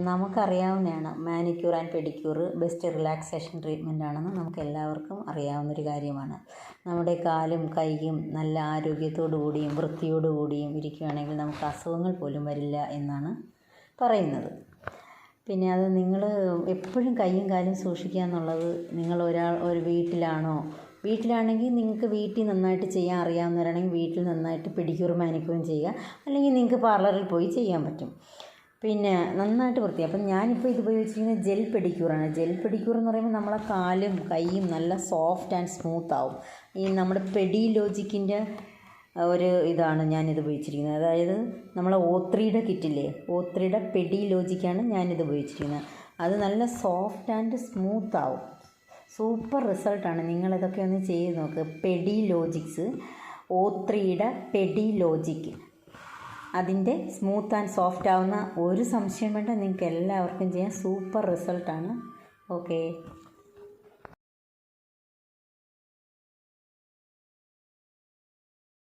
നമുക്കറിയാവുന്നതാണ് manicure and pedicure best relaxation treatment ആണെന്ന് നമുക്ക് എല്ലാവർക്കും അറിയാവുന്നൊരു കാര്യമാണ്. നമ്മുടെ കാലും കൈയും നല്ല ആരോഗ്യത്തോടു കൂടിയും വൃത്തിയോടു കൂടിയും ഇരിക്കുകയാണെങ്കിൽ നമുക്ക് അസുഖങ്ങൾ പോലും വരില്ല എന്നാണ് പറയുന്നത്. പിന്നെ അത് നിങ്ങൾ എപ്പോഴും കൈയും കാലും സൂക്ഷിക്കുക എന്നുള്ളത് നിങ്ങൾ ഒരാൾ ഒരു വീട്ടിലാണോ? വീട്ടിലാണെങ്കിൽ നിങ്ങൾക്ക് വീട്ടിൽ നന്നായിട്ട് ചെയ്യാൻ അറിയാവുന്നവരാണെങ്കിൽ വീട്ടിൽ നന്നായിട്ട് പെഡിക്യൂർ മാനിക്യൂറും ചെയ്യുക. അല്ലെങ്കിൽ നിങ്ങൾക്ക് പാർലറിൽ പോയി ചെയ്യാൻ പറ്റും. പിന്നെ നന്നായിട്ട് വൃത്തിയാണ് അപ്പം ഞാനിപ്പോൾ ഇത് ഉപയോഗിച്ചിരിക്കുന്നത് ജെൽ പെഡിക്യൂറാണ്. ജെൽ പെഡിക്യൂർ എന്ന് പറയുമ്പോൾ നമ്മളെ കാലും കൈയും നല്ല സോഫ്റ്റ് ആൻഡ് സ്മൂത്ത് ആവും. ഈ നമ്മുടെ പെഡി ലോജിക്കിന്റെ ഒരു ഇതാണ് ഞാനിത് ഉപയോഗിച്ചിരിക്കുന്നത്. അതായത് നമ്മളെ ഓത്രിയുടെ കിറ്റില്ലേ? ഓത്രിയുടെ പെഡി ലോജിക്കാണ് ഞാനിത് ഉപയോഗിച്ചിരിക്കുന്നത്. അത് നല്ല സോഫ്റ്റ് ആൻഡ് സ്മൂത്ത് ആവും. സൂപ്പർ റിസൾട്ടാണ്. നിങ്ങളിതൊക്കെ ഒന്ന് ചെയ്ത് നോക്ക്. പെഡി ലോജിക്സ് ഓത്രിയുടെ പെഡി ലോജിക് അതിന്റെ സ്മൂത്ത് ആൻഡ് സോഫ്റ്റ് ആവുന്ന ഒരു സംശയം വേണ്ട. നിങ്ങൾക്ക് എല്ലാവർക്കും ചെയ്യാൻ സൂപ്പർ റിസൾട്ടാണ് ഓക്കെ